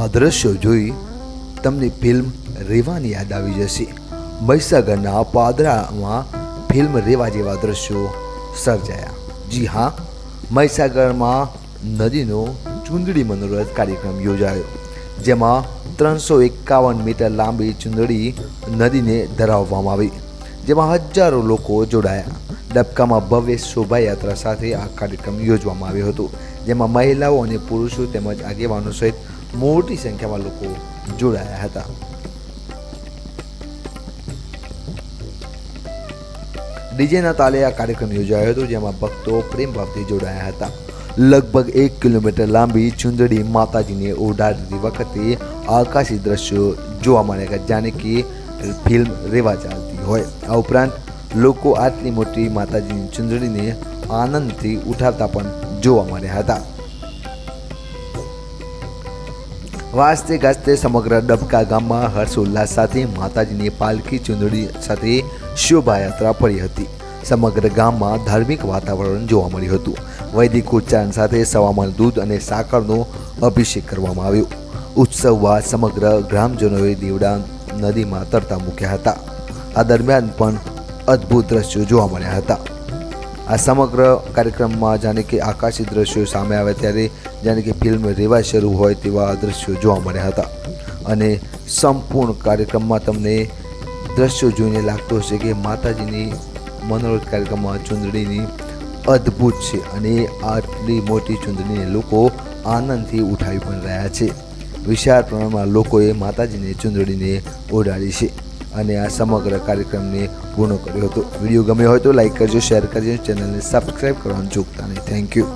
આ દ્રશ્યો જોઈ તમને ફિલ્મ રેવાની યાદ આવી જશે. મહીસાગરના પાદરામાં ફિલ્મ રેવા જેવા દ્રશ્યો સર્જાયા. જી હા, મહીસાગરમાં નદીનો ચુંદડી મનોરથ કાર્યક્રમ યોજાયો, જેમાં ત્રણસો એકાવન મીટર લાંબી ચુંદડી નદીને ધરાવવામાં આવી, જેમાં હજારો લોકો જોડાયા. ડબકામાં ભવ્ય શોભાયાત્રા સાથે આ કાર્યક્રમ યોજવામાં આવ્યો હતો, જેમાં મહિલાઓ અને પુરુષો તેમજ આગેવાનો સહિત મોટી સંખ્યામાં લોકો જોડાયા હતા. ડીજેના તાલે આ કાર્યક્રમ યોજાયો હતો, જેમાં ભક્તો પ્રેમ ભાવથી જોડાયા હતા. લગભગ એક કિલોમીટર લાંબી ચુંદડી માતાજીને ઓઢાડતી વખતે આકાશી દ્રશ્યો જોવા મળ્યા જાણે કે ફિલ્મ રેવા ચાલતી હોય. આ ઉપરાંત લોકો આટલી મોટી માતાજીની ચૂંદડીને આનંદથી ઉઠાવતા પણ જોવા મળ્યા હતા. વાજતે ગાજતે સમગ્ર ડબકા ગામમાં હર્ષોલ્લાસ સાથે માતાજીની પાલખી ચૂંદડી સાથે શોભાયાત્રા ફરી હતી. સમગ્ર ગામમાં ધાર્મિક વાતાવરણ જોવા મળ્યું હતું. વૈદિક ઉચ્ચારણ સાથે સવામણ દૂધ અને સાકરનો અભિષેક કરવામાં આવ્યો. ઉત્સવ બાદ સમગ્ર ગ્રામજનોએ દીવડા નદીમાં તરતા મૂક્યા હતા. આ દરમિયાન પણ અદ્ભુત દ્રશ્યો જોવા મળ્યા હતા. આ સમગ્ર કાર્યક્રમમાં જાણે કે આકાશી દ્રશ્યો સામે આવે ત્યારે જાણે કે ફિલ્મ રેવા શરૂ હોય તેવા દ્રશ્યો જોવા મળ્યા હતા. અને સંપૂર્ણ કાર્યક્રમમાં તમને દ્રશ્યો જોઈને લાગતું હશે કે માતાજીની મનોરથ કાર્યક્રમમાં ચુંદડીની અદ્ભુત છે અને આટલી મોટી ચુંદડીને લોકો આનંદથી ઉઠાવી પણ રહ્યા છે. વિશાળ પ્રમાણમાં લોકોએ માતાજીની ચુંદડીને ઓઢાડી છે. અને આ સમગ્ર કાર્યક્રમને પૂર્ણ કર્યો હતો. વીડિયો ગમ્યો હોય તો લાઈક કરજો, શેર કરજો, ચેનલને સબસ્ક્રાઈબ કરવાનું ચૂકતા નહીં. Thank you